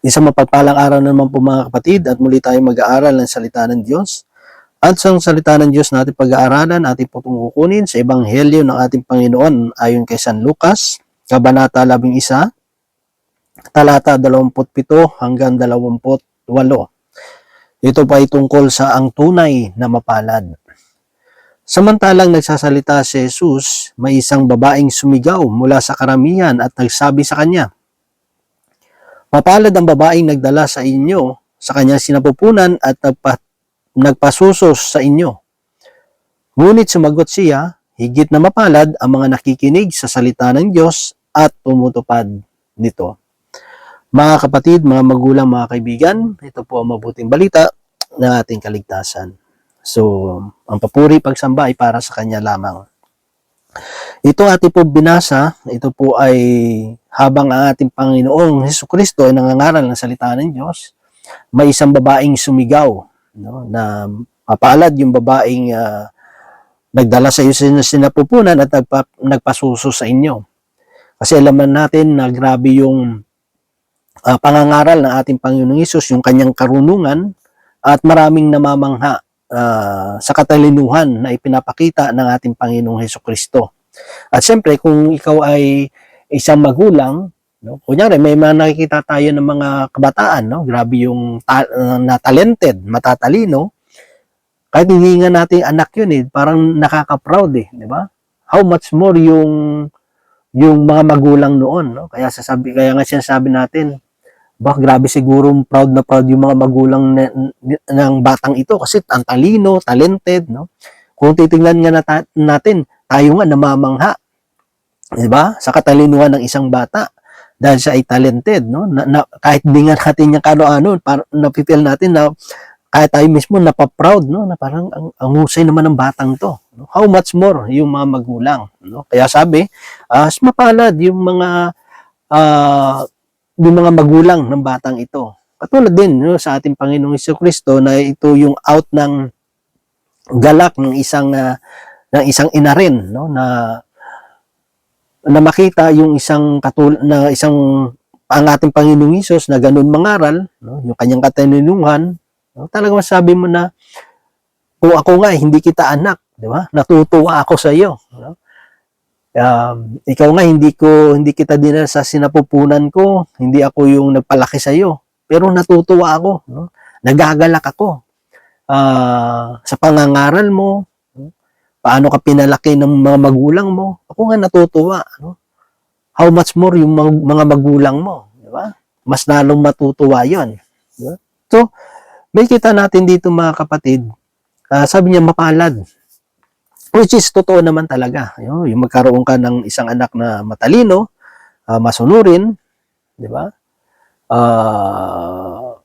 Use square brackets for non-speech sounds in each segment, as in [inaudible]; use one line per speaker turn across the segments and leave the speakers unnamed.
Isang mapagpalang araw na naman po mga kapatid at muli tayo mag-aaral ng salita ng Diyos. At sa salita ng Diyos natin pag-aaralan, ating po itong kukunin sa Ebanghelyo ng ating Panginoon ayon kay San Lucas, Kabanata 11, talata 27 hanggang 28. Ito pa ay tungkol sa ang tunay na mapalad. Samantalang nagsasalita si Jesus, may isang babaeng sumigaw mula sa karamihan at nagsabi sa kanya, Mapalad ang babaeng nagdala sa inyo sa kanyang sinapupunan at nagpa, nagpasusos sa inyo. Ngunit sumagot siya, higit na mapalad ang mga nakikinig sa salita ng Diyos at tumutupad nito. Mga kapatid, mga magulang, mga kaibigan, ito po ang mabuting balita ng ating kaligtasan. So, ang papuri pagsamba ay para sa Kanya lamang. Ito ating po binasa, ito po ay habang ang ating Panginoong Heso Kristo ay nangangaral ng salita ng Diyos, may isang babaeng sumigaw no, na mapalad yung babaeng ah, nagdala sa iyo sinapupunan at nagpa, nagpasuso sa inyo. Kasi alaman natin na grabe yung ah, pangangaral ng ating Panginoong Hesus, yung kanyang karunungan at maraming namamangha ah, sa katalinuhan na ipinapakita ng ating Panginoong Heso Kristo. At siyempre, kung ikaw ay isang magulang, no, kunyari may mga nakikita tayo ng mga kabataan, no, grabe yung ta- uh, na talented, matatalino, kahit hindi nga natin anak yun eh, parang nakaka-proud eh, di ba? How much more yung yung mga magulang noon, no? Kaya sasabi, kaya nga sinasabi natin, bah, grabe siguro proud na proud yung mga magulang na- ng batang ito kasi ang talino, talented, no? Kung titingnan nga nata- natin, tayo nga namamangha, di ba? Sa katalinuhan ng isang bata dahil siya ay talented, no? Na, na, kahit di nga natin yung kano-ano, para napipil natin na kahit tayo mismo napaproud, no? Na parang ang, ang husay naman ng batang to. No? How much more yung mga magulang, no? Kaya sabi, as mapalad yung mga ah, yung mga magulang ng batang ito. Katulad din no, sa ating Panginoong Hesus Kristo na ito yung out ng galak ng isang ah, ng isang ina rin, no, na na makita yung isang katul na isang ang ating Panginoong Hesus na ganun mangaral, no, yung kanyang katalinuhan, no, talagang masabi mo na kung ako nga hindi kita anak, di ba? Natutuwa ako sa iyo, no? Um, ikaw nga hindi ko hindi kita dinala sa sinapupunan ko, hindi ako yung nagpalaki sa iyo, pero natutuwa ako, no? Nagagalak ako. Ah, sa pangangaral mo, paano ka pinalaki ng mga magulang mo, ako nga natutuwa. No? How much more yung mga, magulang mo, di ba? Mas lalong matutuwa yon. Di ba? So, may kita natin dito mga kapatid, ah, sabi niya mapalad. Which is totoo naman talaga. Yung, yung magkaroon ka ng isang anak na matalino, ah, masunurin, di ba? Ah,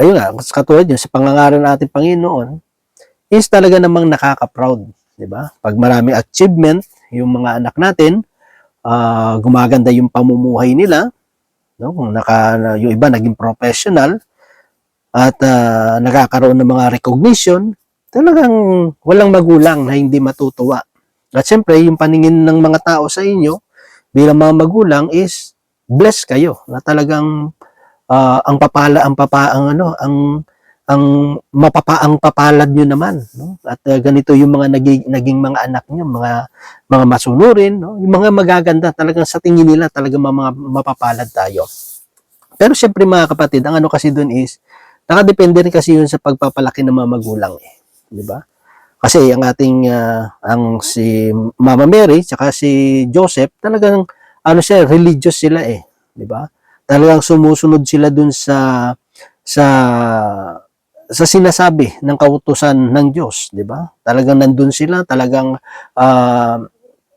ayun nga, katulad yun, sa pangangaral ng Panginoon, is talaga namang nakaka-proud, 'di ba? Pag marami achievement yung mga anak natin, ah, gumaganda yung pamumuhay nila, no? Kung naka yung iba naging professional at ah, nakakaroon ng mga recognition, talagang walang magulang na hindi matutuwa. At siyempre, yung paningin ng mga tao sa inyo bilang mga magulang is bless kayo na talagang ah, ang papala ang papa ang ano ang ang mapapa ang papalad nyo naman no? At uh, ganito yung mga naging, naging mga anak nyo mga mga masunurin no? Yung mga magaganda talagang sa tingin nila talagang mga mapapalad tayo. Pero syempre mga kapatid ang ano kasi doon is nakadepende rin kasi yun sa pagpapalaki ng mga magulang eh di ba kasi ang ating ah, ang si Mama Mary tsaka si Joseph talagang ano siya religious sila eh di ba talagang sumusunod sila dun sa sa sa sinasabi ng kautusan ng Diyos, di ba? Talagang nandun sila, talagang ah,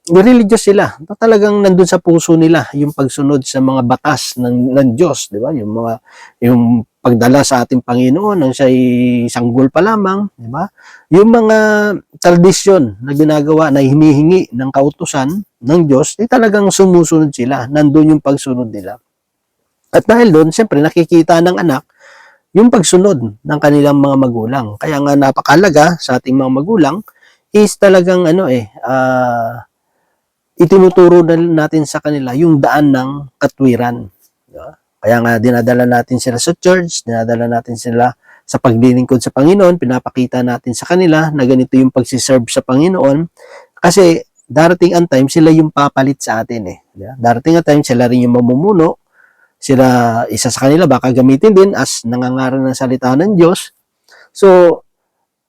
religious sila. Talagang nandun sa puso nila yung pagsunod sa mga batas ng, ng Diyos, di ba? Yung mga yung pagdala sa ating Panginoon nang siya sanggol pa lamang, di ba? Yung mga tradisyon na ginagawa na hinihingi ng kautusan ng Diyos, eh talagang sumusunod sila. Nandun yung pagsunod nila. At dahil doon, siyempre nakikita ng anak yung pagsunod ng kanilang mga magulang. Kaya nga napakalaga sa ating mga magulang is talagang ano eh, ah, itinuturo na natin sa kanila yung daan ng katwiran. Kaya nga dinadala natin sila sa church, dinadala natin sila sa paglilingkod sa Panginoon, pinapakita natin sa kanila na ganito yung pagsiserve sa Panginoon. Kasi darating ang time, sila yung papalit sa atin eh. Darating ang time, sila rin yung mamumuno. Sila, isa sa kanila, baka gamitin din as nangangaral ng salita ng Diyos. So,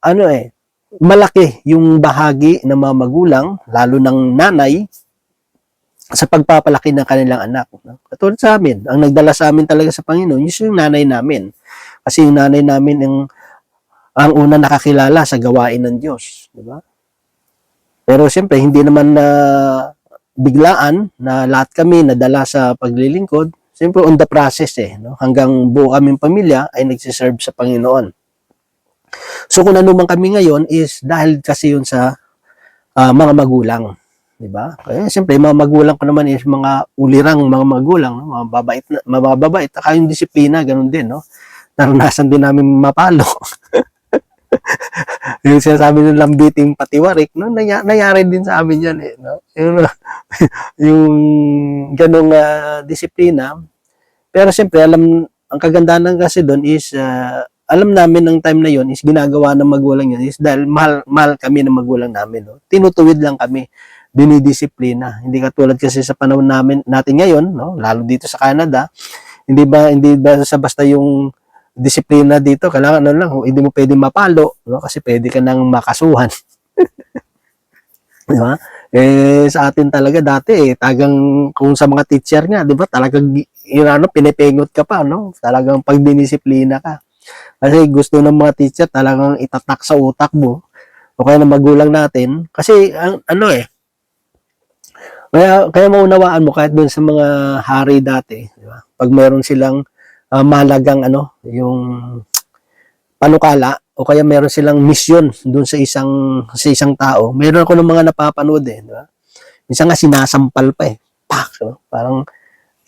ano eh, malaki yung bahagi ng mga magulang, lalo ng nanay, sa pagpapalaki ng kanilang anak. no? Katulad sa amin, ang nagdala sa amin talaga sa Panginoon, yun yung nanay namin. Kasi yung nanay namin ang, ang una nakakilala sa gawain ng Diyos. Di ba? Pero siyempre, hindi naman na biglaan na lahat kami nadala sa paglilingkod. Siyempre, on the process eh. No? Hanggang buo kaming pamilya ay nagsiserve sa Panginoon. So kung ano man kami ngayon is dahil kasi yun sa ah, mga magulang. Di ba? Kaya siyempre, mga magulang ko naman is mga ulirang mga magulang, no? mga babait, na, mga babait, saka yung disiplina, ganun din, no? Naranasan din namin mapalo. [laughs] yung sinasabi ng lambiting patiwarik, no? Naya, nangyari din sa amin yan, eh, no? Yung, [laughs] yung ganong ah, disiplina. Pero siyempre, alam, ang kagandahan kasi doon is, ah, alam namin ng time na yon is ginagawa ng magulang yun is dahil mahal, mahal kami ng magulang namin. No? Tinutuwid lang kami dinidisiplina. Hindi katulad kasi sa panahon namin natin ngayon, no, lalo dito sa Canada, hindi ba hindi ba sa basta yung disiplina dito, kailangan ano lang, hindi mo pwedeng mapalo, no, kasi pwede ka nang makasuhan. [laughs] Di ba? Eh, sa atin talaga dati, eh, tagang kung sa mga teacher nga, di ba, talagang, yun, ano, ka pa, no? Talagang pagdinisiplina ka. Kasi gusto ng mga teacher talagang itatak sa utak mo, o kaya ng magulang natin, kasi, ang, ano eh, kaya, kaya maunawaan mo kahit doon sa mga hari dati, di ba? Pag meron silang ah, mahalagang ano, yung panukala o kaya meron silang misyon doon sa isang sa isang tao. Meron ako ng mga napapanood eh, di ba? Minsan nga sinasampal pa eh. Pak, no? Parang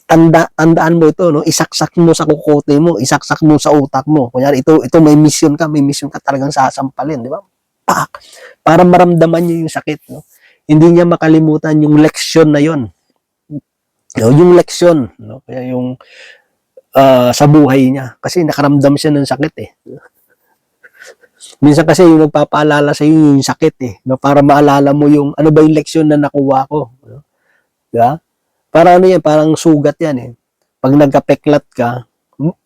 tanda tandaan mo ito, no? Isaksak mo sa kukote mo, isaksak mo sa utak mo. Kunyari ito ito may mission ka, may mission ka talagang sasampalin, di ba? Pak. Para maramdaman niyo yung sakit, no? Hindi niya makalimutan yung leksyon na yon. Yung leksyon, no? Kaya yung ah, sa buhay niya kasi nakaramdam siya ng sakit eh. Minsan kasi yung nagpapaalala sa iyo yung sakit eh, no? para maalala mo yung ano ba yung leksyon na nakuha ko. No? Diba? Para ano yan, parang sugat yan eh. Pag nagka-peklat ka, hmm,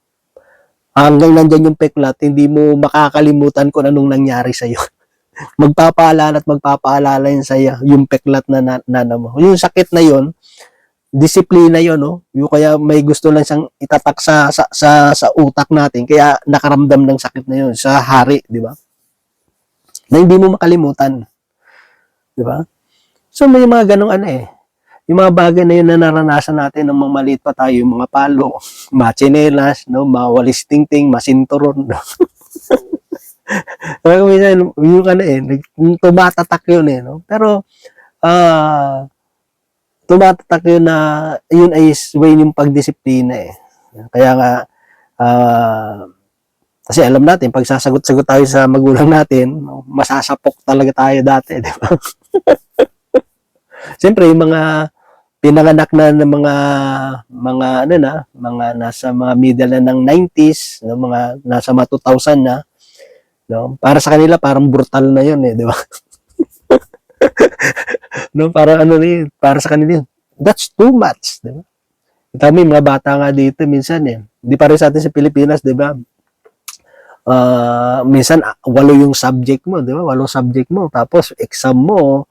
hanggang nandyan yung peklat, hindi mo makakalimutan kung anong nangyari sa iyo. Magpapaalala at magpapaalala yun sa'yo, yung peklat na na, mo. Yung sakit na yun, disiplina yun, no? Yung kaya may gusto lang siyang itatak sa, sa, sa, sa utak natin, kaya nakaramdam ng sakit na yun, sa hari, di ba? Na hindi mo makalimutan. Di ba? So may mga ganong ano eh. Yung mga bagay na yun na naranasan natin nung mga maliit pa tayo, yung mga palo, [laughs] mga tsinelas, no? mga walis tingting, masinturon. [laughs] [laughs] Kaya minsan, yung ano eh, tumatatak yun eh, no? Pero, ah, tumatatak yun na, yun ay way yung pagdisiplina eh. Kaya nga, ah, kasi alam natin, pag sasagot-sagot tayo sa magulang natin, masasapok talaga tayo dati, di ba? [laughs] Siyempre, yung mga pinanganak na ng mga mga ano na, mga nasa mga middle na ng 90s, no, mga nasa mga 2000 na, No? Para sa kanila parang brutal na 'yun eh, di ba? [laughs] no, para ano ni, para sa kanila yun. That's too much, di ba? Kami mga bata nga dito minsan eh. Hindi pa rin sa atin sa Pilipinas, di ba? Ah, minsan ah, walo yung subject mo, di ba? Walong subject mo. Tapos exam mo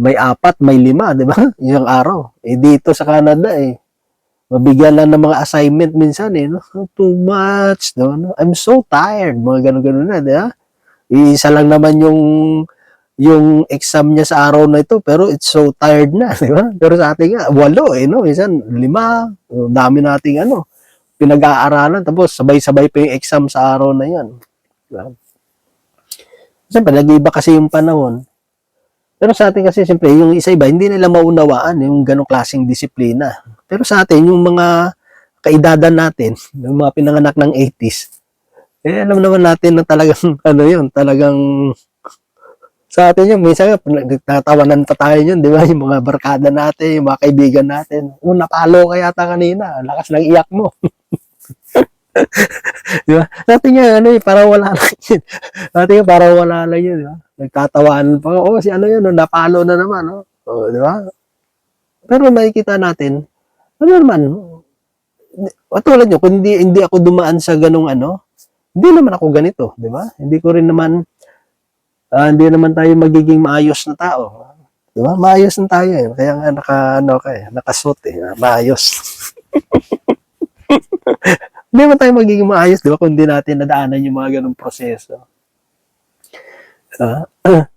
may apat, may lima, di ba? [laughs] Isang araw. Eh dito sa Canada eh mabigyan lang ng mga assignment minsan eh, no? Too much, no? no? I'm so tired, mga ganun-ganun na, di ba? Isa lang naman yung yung exam niya sa araw na ito, pero it's so tired na, [laughs] di ba? Pero sa atin walo eh, no? Minsan, lima, ang dami nating ano, pinag-aaralan, tapos sabay-sabay pa yung exam sa araw na yan. Di ba? Siyempre, nag-iba kasi yung panahon. Pero sa atin kasi, siyempre, yung isa-iba, hindi nila maunawaan yung ganong klaseng disiplina. Pero sa atin, yung mga kaidadan natin, yung mga pinanganak ng 80s, eh, alam naman natin na talagang, [laughs] ano yun, talagang, sa atin yun, minsan nagtatawanan pa tayo yun, di ba? Yung mga barkada natin, yung mga kaibigan natin. Oh, napalo ka yata kanina, lakas ng iyak mo. [laughs] di ba? Dati nga, ano eh, para wala lang yun. [laughs] Dati nga, para wala lang yun, di ba? Nagtatawaan pa, oh, si ano yun, napalo na naman, oh. Oh, di ba? Pero makikita natin, ano naman, katulad nyo, kung hindi, hindi ako dumaan sa ganong ano, hindi naman ako ganito, di ba? Hindi ko rin naman, ah, hindi naman tayo magiging maayos na tao. Di ba? Maayos na tayo eh. Kaya nga naka, ano ka eh, nakasuot eh, maayos. [laughs] hindi naman tayo magiging maayos, di ba? Kung hindi natin nadaanan yung mga ganong proseso. Ah, [clears throat]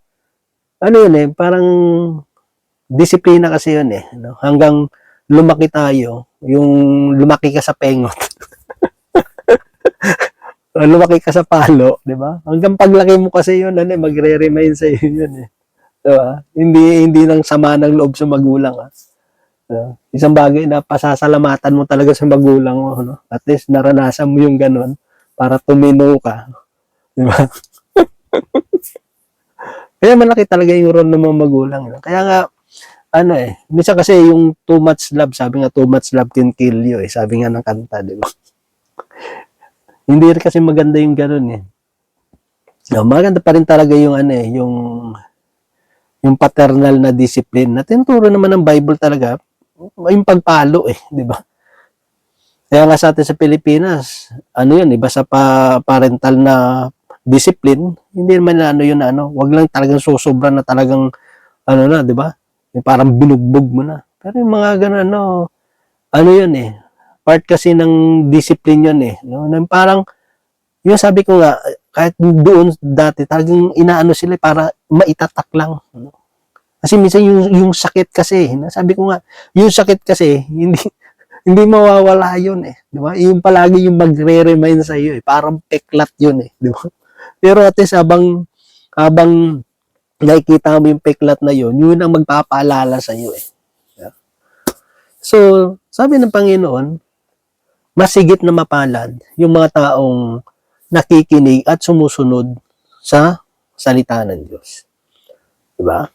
ano yun eh, parang disiplina kasi yun eh. No? Hanggang lumaki tayo, yung lumaki ka sa pengot. [laughs] lumaki ka sa palo, di ba? Hanggang paglaki mo kasi yun, ano, eh, magre-remind sa yun eh. Di ba? Hindi, hindi lang sama ng loob sa magulang. Ah. Uh, isang bagay na pasasalamatan mo talaga sa magulang mo. No? At least naranasan mo yung ganun para tumino ka. Di ba? [laughs] Kaya malaki talaga yung role ng mga magulang. No? Kaya nga, ano eh, minsan kasi yung too much love, sabi nga too much love can kill you eh. Sabi nga ng kanta, di ba? [laughs] Hindi kasi maganda yung ganun eh. No, maganda pa rin talaga yung ano eh, yung yung paternal na discipline na tinuturo naman ng Bible talaga yung pagpalo eh, di ba? Kaya nga sa atin sa Pilipinas, ano yun, iba sa pa parental na discipline, hindi naman na ano yun ano, wag lang talagang susobra na talagang ano na, di ba? Yung parang binugbog mo na. Pero yung mga ganun, ano, ano yun eh, part kasi ng discipline yun eh. No? Na parang, yung sabi ko nga, kahit doon dati, talagang inaano sila para maitatak lang. No? Kasi minsan yung, yung sakit kasi, sabi ko nga, yung sakit kasi, [laughs] hindi, hindi mawawala yun eh. Di ba? Yung palagi yung magre-remind sa iyo eh. Parang peklat yun eh. Di ba? Pero at least habang, habang nakikita mo yung peklat na yun, yun ang magpapaalala sa iyo eh. So, sabi ng Panginoon, masigit na mapalad yung mga taong nakikinig at sumusunod sa salita ng Diyos. Diba?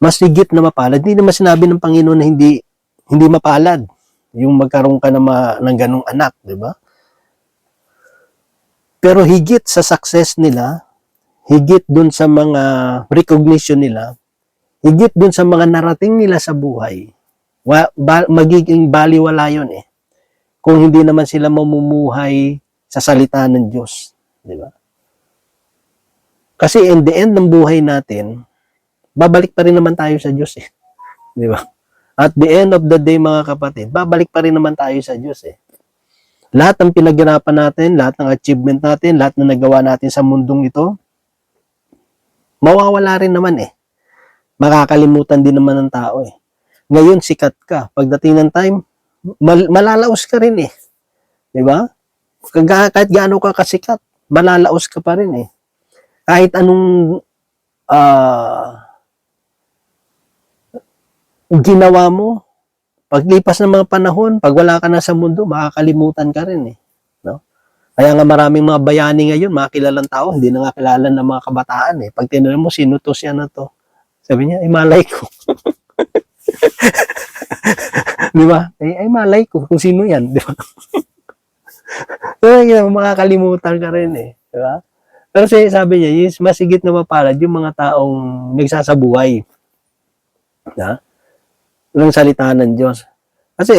Masigit na mapalad. Hindi naman sinabi ng Panginoon na hindi hindi mapalad yung magkaroon ka ng, ma, ng ganong anak, di ba? Pero higit sa success nila, higit dun sa mga recognition nila, higit dun sa mga narating nila sa buhay, wa, ba, magiging baliwala yun eh. Kung hindi naman sila mamumuhay sa salita ng Diyos. Di ba? Kasi in the end ng buhay natin, babalik pa rin naman tayo sa Diyos eh. [laughs] Di ba? At the end of the day mga kapatid, babalik pa rin naman tayo sa Diyos eh. Lahat ng pinaghirapan natin, lahat ng achievement natin, lahat na nagawa natin sa mundong ito, mawawala rin naman eh. Makakalimutan din naman ng tao eh. Ngayon, sikat ka. Pagdating ng time, mal- malalaos ka rin eh. Di ba? Kahit gaano ka kasikat, malalaos ka pa rin eh. Kahit anong ah ginawa mo, paglipas ng mga panahon, pag wala ka na sa mundo, makakalimutan ka rin eh. Kaya nga maraming mga bayani ngayon, mga kilalang tao, hindi na nga kilala ng mga kabataan eh. Pag tinanong mo, sino to siya na to? Sabi niya, ay malay ko. [laughs] di ba? Ay, ay malay ko kung sino yan, di ba? [laughs] so, yun, makakalimutan ka rin eh. Di ba? Pero sabi niya, is masigit na mapalad yung mga taong nagsasabuhay. Na? ng salita ng Diyos. Kasi,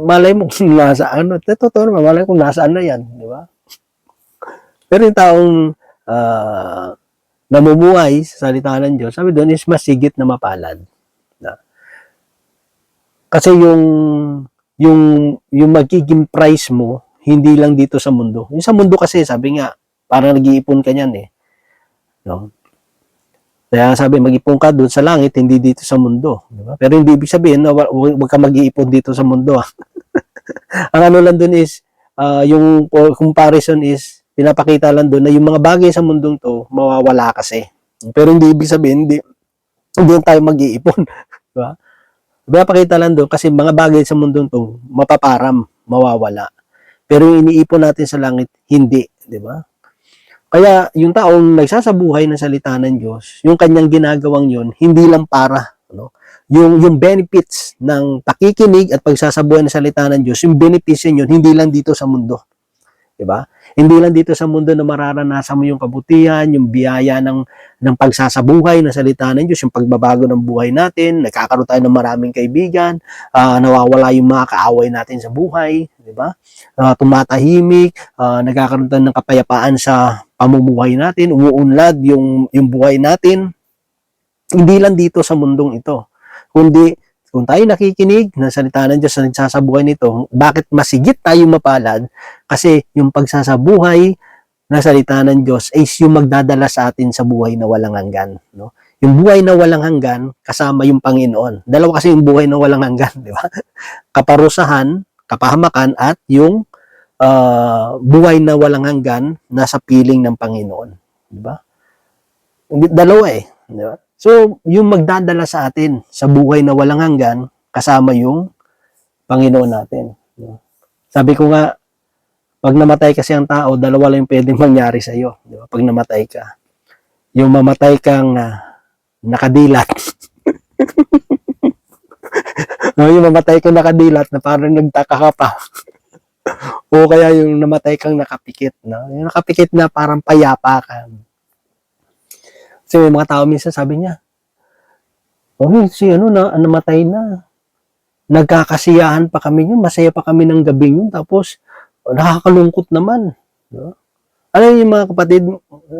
malay mo kung nasa ano. Totoo naman, malay kung nasaan na yan. Di ba? Pero yung taong uh, namumuhay sa salita ng Diyos, sabi doon is masigit na mapalad. Na? Kasi yung yung yung magiging price mo hindi lang dito sa mundo. Yung sa mundo kasi sabi nga parang nag-iipon ka niyan eh. No? Kaya sabi, mag-ipon ka doon sa langit, hindi dito sa mundo. Di ba? Pero hindi ibig sabihin, no, huwag ka mag-iipon dito sa mundo. Ah. [laughs] Ang ano lang doon is, uh, yung comparison is, pinapakita lang doon na yung mga bagay sa mundong to, mawawala kasi. Pero hindi ibig sabihin, hindi, hindi tayo mag-iipon. [laughs] Di ba? Pinapakita lang doon kasi mga bagay sa mundong to, mapaparam, mawawala. Pero yung iniipon natin sa langit, hindi. Di ba? Kaya yung taong nagsasabuhay ng salita ng Diyos, yung kanyang ginagawang yon hindi lang para, ano? yung yung benefits ng pakikinig at pagsasabuhay ng salita ng Diyos, yung benefits yun, hindi lang dito sa mundo. 'Di ba? Hindi lang dito sa mundo na mararanasan mo yung kabutihan, yung biyaya ng ng pagsasabuhay ng salita ng Diyos, yung pagbabago ng buhay natin, nagkakaroon tayo ng maraming kaibigan, ah, nawawala yung mga kaaway natin sa buhay, 'di ba? Ah, tumatahimik, ah, nagkakaroon tayo ng kapayapaan sa pamumuhay natin, umuunlad yung yung buhay natin. Hindi lang dito sa mundong ito, kundi kung tayo nakikinig ng salita ng Diyos na nagsasabuhay nito, bakit masigit tayong mapalad? Kasi yung pagsasabuhay na salita ng Diyos is yung magdadala sa atin sa buhay na walang hanggan. No? Yung buhay na walang hanggan, kasama yung Panginoon. Dalawa kasi yung buhay na walang hanggan, [laughs] di ba? Kaparusahan, kapahamakan, at yung ah, buhay na walang hanggan nasa piling ng Panginoon. Di ba? Dalawa eh. Di ba? So, yung magdadala sa atin sa buhay na walang hanggan, kasama yung Panginoon natin. Sabi ko nga, pag namatay kasi ang tao, dalawa lang yung pwedeng mangyari sa iyo. Di ba? Pag namatay ka. Yung mamatay kang ah, nakadilat. [laughs] no, yung mamatay kang nakadilat na parang nagtaka ka pa. [laughs] o kaya yung namatay kang nakapikit. No? Yung nakapikit na parang payapa ka. Kasi may mga tao minsan sabi niya, Oh, si ano na namatay na. Nagkakasiyahan pa kami yun, masaya pa kami ng gabi yun, tapos nakakalungkot naman. No? Ano yung mga kapatid,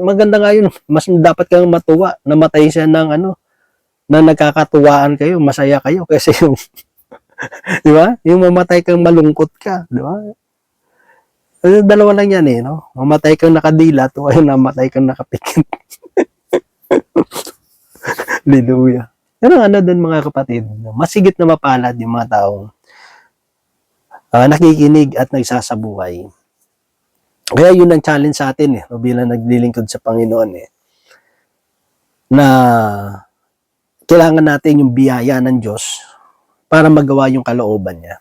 maganda nga yun, [laughs] mas dapat kang matuwa, namatay siya ng ano, na nagkakatuwaan kayo, masaya kayo, [laughs] kasi yung, di ba? Yung mamatay kang malungkot ka, di ba? Dalawa lang yan eh, no? Mamatay kang nakadilat o ay namatay kang nakapikit. [laughs] [laughs] Hallelujah. Pero ano doon mga kapatid, masigit na mapalad yung mga taong ah, nakikinig at nagsasabuhay. Kaya yun ang challenge sa atin eh, bilang naglilingkod sa Panginoon eh, na kailangan natin yung biyaya ng Diyos para magawa yung kalooban niya.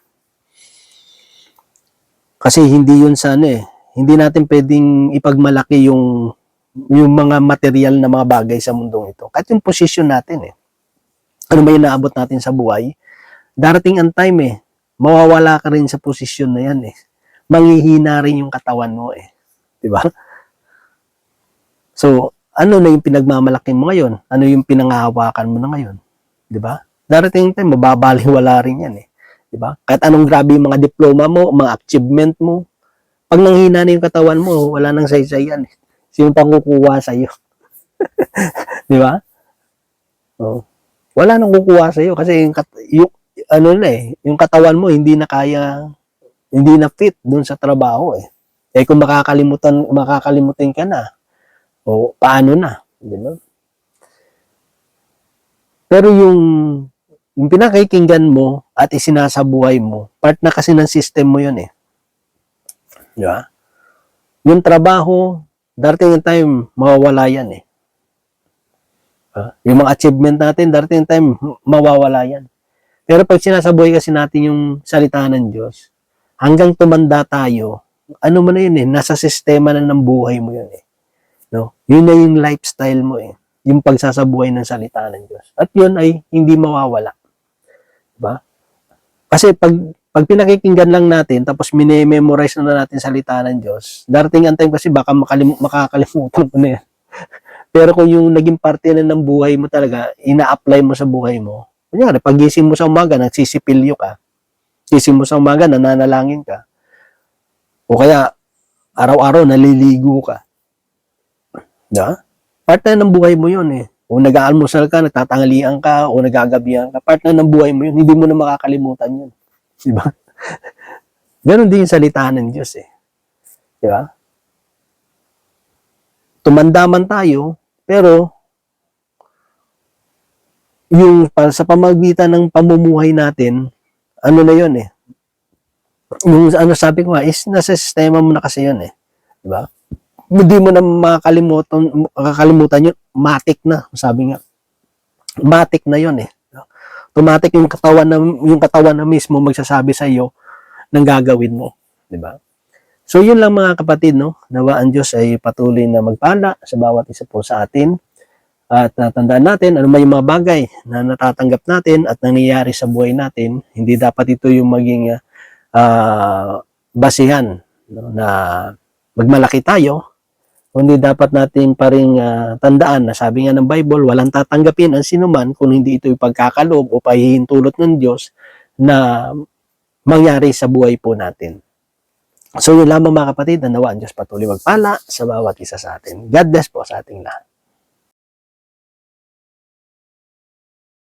Kasi hindi yun sa ano eh, hindi natin pwedeng ipagmalaki yung yung mga material na mga bagay sa mundong ito. Kahit yung position natin eh. Ano ba yung naabot natin sa buhay? Darating ang time eh, mawawala ka rin sa posisyon na yan eh. Manghihina rin yung katawan mo eh. Di ba? So, ano na yung pinagmamalaki mo ngayon? Ano yung pinangahawakan mo na ngayon? Di ba? Darating time, mababaliwala rin yan eh. Di ba? Kahit anong grabe yung mga diploma mo, mga achievement mo, pag nanghina na yung katawan mo, wala nang saysay yan eh. Sino pang kukuha sa'yo? [laughs] Di ba? Oh. Wala nang kukuha sa'yo kasi yung, yung, ano na eh, yung katawan mo hindi na kaya, hindi na fit dun sa trabaho eh. Eh kung makakalimutan, makakalimutin ka na, o paano na? Di ba? Pero yung, yung pinakikinggan mo at isinasabuhay mo, part na kasi ng system mo yun eh. Di ba? Yung trabaho, darating yung time, mawawala yan eh. Ah, yung mga achievement natin, darating yung time, mawawala yan. Pero pag sinasabuhay kasi natin yung salita ng Diyos, hanggang tumanda tayo, ano mo na yun eh, nasa sistema na ng buhay mo yun eh. No? Yun na yung lifestyle mo eh. Yung pagsasabuhay ng salita ng Diyos. At yun ay hindi mawawala. Diba? Kasi pag pag pinakikinggan lang natin, tapos mini-memorize na natin salita ng Diyos, darating ang time kasi baka makalim- makakalimutan mo na yan. [laughs] Pero kung yung naging parte na ng buhay mo talaga, ina-apply mo sa buhay mo, kunyari, pagising mo sa umaga, nagsisipilyo ka, gising mo sa umaga, nananalangin ka, o kaya, araw-araw, naliligo ka. Diba? Part na ng buhay mo yun eh. O nag-aalmusal ka, nagtatangalian ka, o nagagabihan ka, part na ng buhay mo yun, hindi mo na makakalimutan yun. Diba? Ganon din yung salita ng Diyos eh. Diba? Tumanda man tayo, pero yung sa pamagitan ng pamumuhay natin, ano na yun eh. Yung ano sabi ko nga, is nasa sistema mo na kasi yun eh. Diba? Hindi mo na makakalimutan, makakalimutan yun, matik na, sabi nga. Matik na yun eh. Automatic yung katawan na yung katawan na mismo magsasabi sa iyo ng gagawin mo, 'di ba? So yun lang mga kapatid no, nawa ang Diyos ay patuloy na magpala sa bawat isa po sa atin. At uh, tandaan natin, ano may mga bagay na natatanggap natin at nangyayari sa buhay natin, hindi dapat ito yung maging ah, basihan no, na magmalaki tayo, kundi dapat natin pa rin ah, tandaan na sabi nga ng Bible, walang tatanggapin ang sinuman kung hindi ito yung pagkakaloob o pahihintulot ng Diyos na mangyari sa buhay po natin. So yun lamang mga kapatid, na nawa ang Diyos patuloy magpala sa bawat isa sa atin. God bless po sa ating lahat.